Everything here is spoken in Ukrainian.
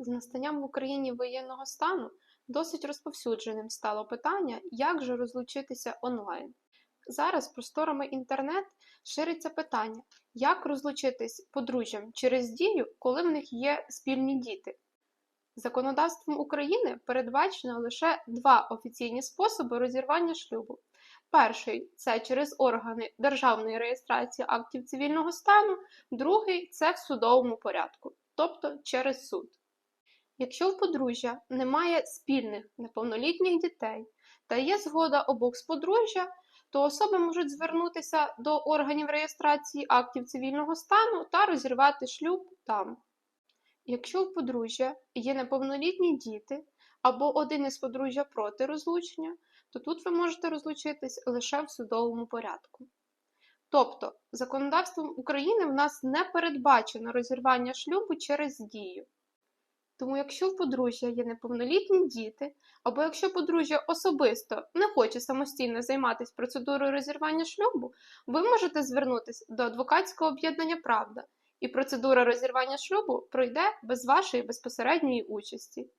З настанням в Україні воєнного стану досить розповсюдженим стало питання, як же розлучитися онлайн. Зараз просторами інтернет шириться питання, як розлучитись подружжям через дію, коли в них є спільні діти. Законодавством України передбачено лише два офіційні способи розірвання шлюбу. Перший це через органи державної реєстрації актів цивільного стану, другий це в судовому порядку, тобто через суд. Якщо в подружжя немає спільних неповнолітніх дітей та є згода обох з подружжя, то особи можуть звернутися до органів реєстрації актів цивільного стану та розірвати шлюб там. Якщо в подружжя є неповнолітні діти або один із подружжя проти розлучення, то тут ви можете розлучитись лише в судовому порядку. Тобто, законодавством України в нас не передбачено розірвання шлюбу через дію. Тому, якщо в подружжя є неповнолітні діти, або якщо подружжя особисто не хоче самостійно займатися процедурою розірвання шлюбу, ви можете звернутися до адвокатського об'єднання Правда, і процедура розірвання шлюбу пройде без вашої безпосередньої участі.